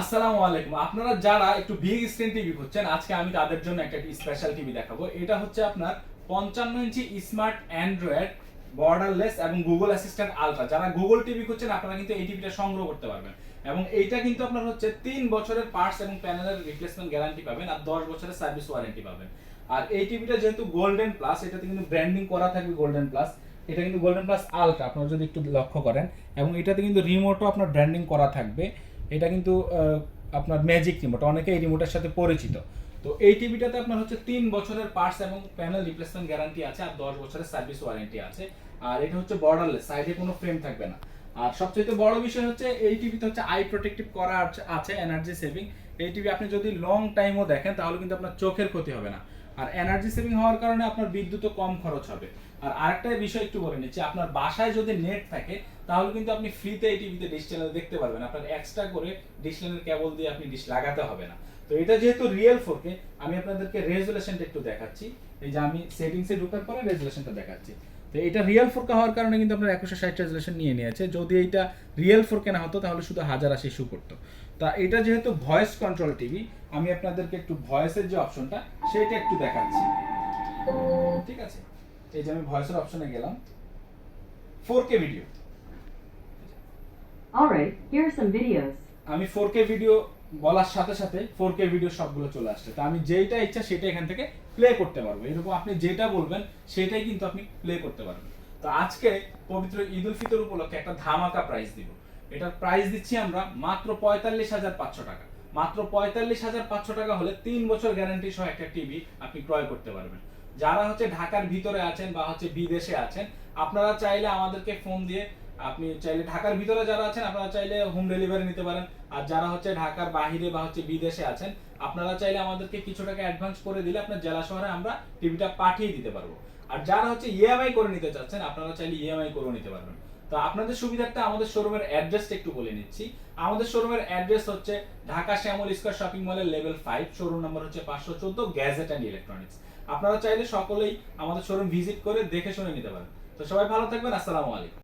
আসসালামু আলাইকুম। আপনারা যারা একটু বিগ স্ক্রিন টিভি খুঁজছেন, আজকে আমি তাদের জন্য একটা স্পেশাল টিভি দেখাবো। এটা হচ্ছে আপনার পঞ্চান্ন ইঞ্চি স্মার্ট অ্যান্ড্রয়েড বর্ডারলেস এবং গুগল অ্যাসিস্ট্যান্ট আলট্রা যারা গুগল টিভি খুঁজছেন, আপনারা কিন্তু এই টিভিটা সংগ্রহ করতে পারবেন। এবং এইটা কিন্তু আপনার হচ্ছে তিন বছরের পার্টস এবং প্যানেলের রিপ্লেসমেন্ট গ্যারান্টি পাবেন আর দশ বছরের সার্ভিস ওয়ারেন্টি পাবেন। আর এই টিভিটা যেহেতু গোল্ডেন প্লাস এটাতে কিন্তু ব্র্যান্ডিং করা থাকবে গোল্ডেন প্লাস এটা কিন্তু গোল্ডেন প্লাস আলট্রা আপনারা যদি একটু লক্ষ্য করেন। এবং এটাতে কিন্তু রিমোটও আপনার ব্র্যান্ডিং করা থাকবে। এটা কিন্তু আপনার ম্যাজিক রিমোট অনেকে এই রিমোটের সাথে পরিচিত। তো এই টিভিটাতে আপনার হচ্ছে তিন বছরের পার্টস এবং প্যানেল রিপ্লেসমেন্ট গ্যারান্টি আছে আর দশ বছরের সার্ভিস ওয়ারেন্টি আছে। আর এটা হচ্ছে বর্ডারলেস সাইডে কোনো ফ্রেম থাকবে না। আর সবচেয়ে বড় বিষয় হচ্ছে এই টিভিতে হচ্ছে আই প্রোটেক্টিভ করা আছে- এনার্জি সেভিং এই টিভি আপনি যদি লং টাইমও দেখেন তাহলে কিন্তু আপনার চোখের ক্ষতি হবে না। আর এনার্জি সেভিং হওয়ার কারণে আপনার বিদ্যুৎও কম খরচ হবে। আর আরেকটা বিষয় একটু বলে নিচ্ছি আপনার বাসায় যদি নেট থাকে, তাহলে কিন্তু আপনি ফ্রিতে এই টিভিতে ডিশ চ্যানেল দেখতে পারবেন। আপনার এক্সট্রা করে ডিশ চ্যানেল কেবল দিয়ে আপনি ডিশ লাগাতে হবে না। তো এটা যেহেতু রিয়েল ফোরকে আমি আপনাদেরকে রেজুলেশনটা একটু দেখাচ্ছি। এই যে আমি সেটিংসে ঢোকার পরে রেজুলেশনটা দেখাচ্ছি। তো এটা রিয়েল ফোরকে হওয়ার কারণে কিন্তু আপনার একুশো ষাট রেজুলেশন নিয়ে নিয়েছে। যদি এইটা রিয়েল ফোরকে না হতো, তাহলে শুধু হাজার আশি শু করতো। তা এটা যেহেতু ভয়েস কন্ট্রোল টিভি আমি আপনাদেরকে একটু ভয়েসের যে অপশনটা সেটা একটু দেখাচ্ছি। ঠিক আছে? এই যে আমি ভয়েসের অপশনে গেলাম। Four K video Alright, here are some videos. আমি ফোর কে ভিডিও বলার সাথে সাথে ফোর কে ভিডিও সবগুলো চলে আসছে। তা আমি যেইটা ইচ্ছা সেটা এখান থেকে প্লে করতে পারব। এরকম আপনি যেটা বলবেন সেটাই কিন্তু আপনি প্লে করতে পারবেন। তো আজকে পবিত্র ঈদ উল ফিতর উপলক্ষে একটা ধামাকা প্রাইস দিব। এটার প্রাইস দিচ্ছি আমরা মাত্র পঁয়তাল্লিশ হাজার পাঁচশো টাকা। মাত্র পঁয়তাল্লিশ হাজার পাঁচশো টাকা হলে তিন বছর গ্যারান্টি সহ একটা টিভি আপনি ক্রয় করতে পারবেন। যারা হচ্ছে ঢাকার ভিতরে আছেন বা হচ্ছে বিদেশে আছেন, আপনারা চাইলে আমাদেরকে ফোন দিয়ে, আপনি চাইলে ঢাকার ভিতরে যারা আছেন, আপনারা চাইলে হোম ডেলিভারি নিতে পারেন। আর যারা হচ্ছে ঢাকার বাহিরে বা হচ্ছে বিদেশে আছেন, আপনারা চাইলে আমাদেরকে কিছু টাকা অ্যাডভান্স করে দিলে আপনার জেলা শহরে আমরা টিভিটা পাঠিয়ে দিতে পারব। আর যারা হচ্ছে ইএমআই করে নিতে চাচ্ছেন, আপনারা চাইলে ইএমআই করে নিতে পারবেন। তো আপনাদের সুবিধার্থে আমাদের শোরুমের অ্যাড্রেসটা একটু বলে নিচ্ছি। আমাদের শোরুমের অ্যাড্রেস হচ্ছে ঢাকা শ্যামল স্কোয়ার শপিং মলের লেভেল ফাইভ শোরুম নম্বর হচ্ছে পাঁচশো চোদ্দ গ্যাজেট অ্যান্ড ইলেকট্রনিক্স আপনারা চাইলে সকলেই আমাদের শোরুম ভিজিট করে দেখে শুনে নিতে পারেন। তো সবাই ভালো থাকবেন, আসসালামু আলাইকুম।